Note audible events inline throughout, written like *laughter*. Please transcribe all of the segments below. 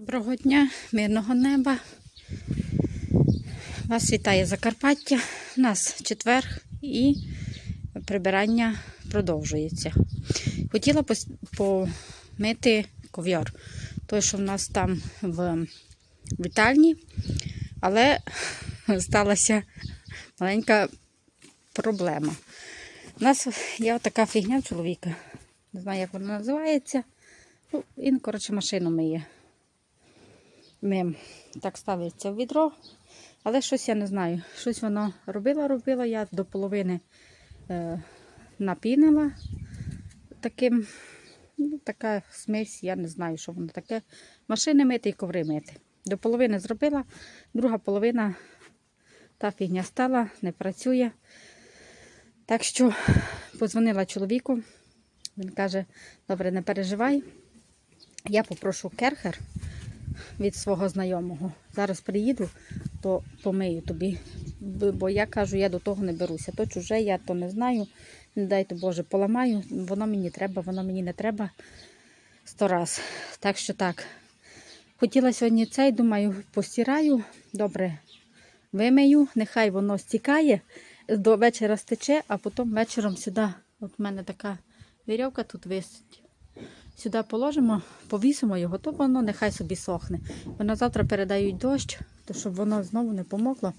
Доброго дня, мирного неба. Вас вітає Закарпаття. У нас четвер і прибирання продовжується. Хотіла помити ков'яр, той, що в нас там в вітальні, але сталася маленька проблема. У нас є така фігня чоловіка. Не знаю, як вона називається. Ну, він, коротше, машину миє. Ми так ставиться в відро, але щось я не знаю. Щось воно робила, робила. Я до половини е, напінила таким, ну, така смесь, я не знаю, що воно таке. Машини мити і коври мити. До половини зробила, друга половина та фігня стала, не працює. Так що подзвонила чоловіку. Він каже: добре, не переживай. Я попрошу керхер від свого знайомого. Зараз приїду, то помию тобі. Бо я кажу, я до того не беруся. То чуже, я то не знаю. Не дайте Боже, поламаю. Воно мені треба, воно мені не треба. Сто раз. Так що так. Хотіла сьогодні цей, думаю, постираю. Добре, вимию, нехай воно стікає, до вечора стече, а потім вечором сюди. От в мене така вірьовка тут висить. Сюди положимо, повісимо його, то воно нехай собі сохне. Воно завтра передають дощ, то щоб воно знову не помокло,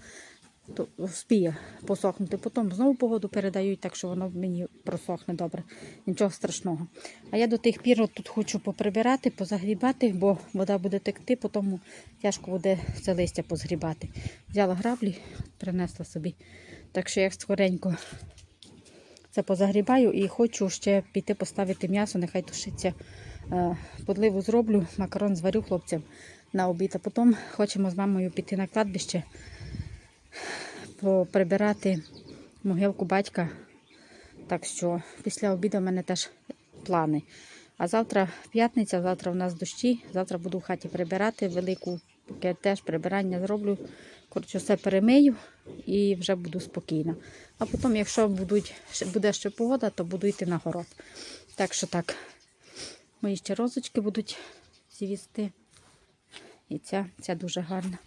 то спіє посохнути. Потім знову погоду передають, так що воно мені просохне добре. Нічого страшного. А я до тих пір тут хочу поприбирати, позагрібати, бо вода буде текти, потім тяжко буде це листя позгрібати. Взяла граблі, принесла собі. Так що я скоренько це позагрібаю і хочу ще піти поставити м'ясо, нехай тушиться. Е, Подливу зроблю, макарон зварю хлопцям на обід. А потім хочемо з мамою піти на кладбище, прибирати могилку батька. Так що після обіду в мене теж плани. А завтра п'ятниця, завтра в нас дощі, завтра буду в хаті прибирати велику, таке теж прибирання зроблю. Коротше, все перемию і вже буду спокійна. А потім, якщо будуть, буде ще погода, то буду йти на город. Так що так, мої ще розочки будуть зівісти. І ця, ця дуже гарна.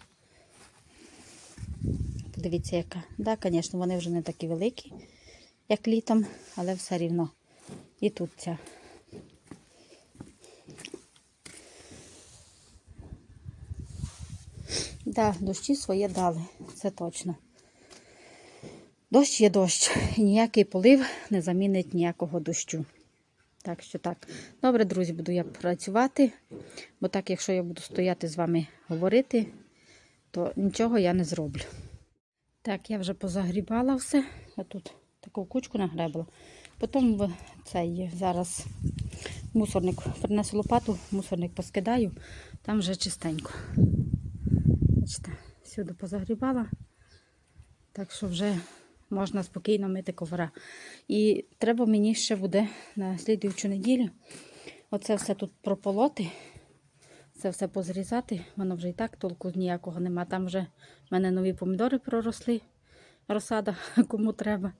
Подивіться, яка. Так, да, звісно, вони вже не такі великі, як літом, але все рівно. І тут ця. Да, дощі своє дали, це точно. Дощ є дощ, і ніякий полив не замінить ніякого дощу. Так що так. Добре, друзі, буду я працювати, бо так, якщо я буду стояти з вами говорити, то нічого я не зроблю. Так, я вже позагрібала все. Я тут таку кучку нагребла. Потім в цей зараз мусорник принесу лопату, мусорник поскидаю, там вже чистенько. Бачите, сюди позагрібала. Так що вже можна спокійно мити ковра. І треба мені ще буде на слідуючу неділю оце все тут прополоти, це все позрізати. Воно вже і так толку ніякого нема. Там вже в мене нові помідори проросли, розсада, *laughs* кому треба.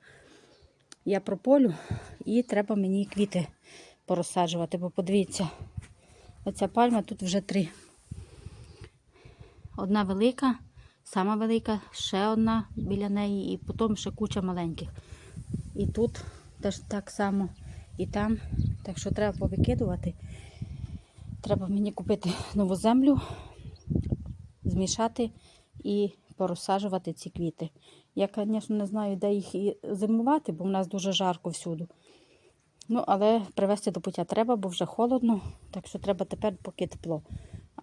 Я прополю і треба мені квіти порозсаджувати, бо подивіться, оця пальма тут вже три. Одна велика, сама велика, ще одна біля неї, і потім ще куча маленьких. І тут теж так само, і там. Так що треба повикидувати. Треба мені купити нову землю, змішати і порозсаджувати ці квіти. Я, звісно, не знаю, де їх і зимувати, бо в нас дуже жарко всюди. Ну, але привезти до пуття треба, бо вже холодно, так що треба тепер поки тепло.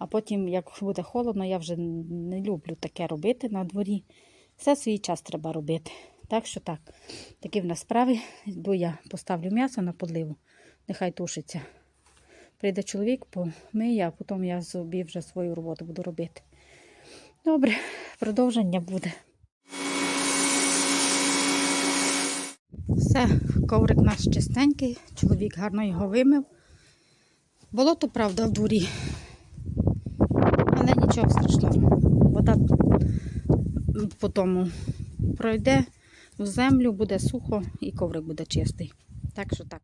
А потім, як буде холодно, я вже не люблю таке робити на дворі. Все свій час треба робити. Так що так, такі в нас справи. Йду я поставлю м'ясо на подливу, нехай тушиться. Прийде чоловік, помиє, а потім я собі вже свою роботу буду робити. Добре, продовження буде. Все, коврик наш чистенький, чоловік гарно його вимив. Болото, правда, в дворі. Нічого страшного. Вода по тому пройде в землю, буде сухо і коврик буде чистий. Так що так.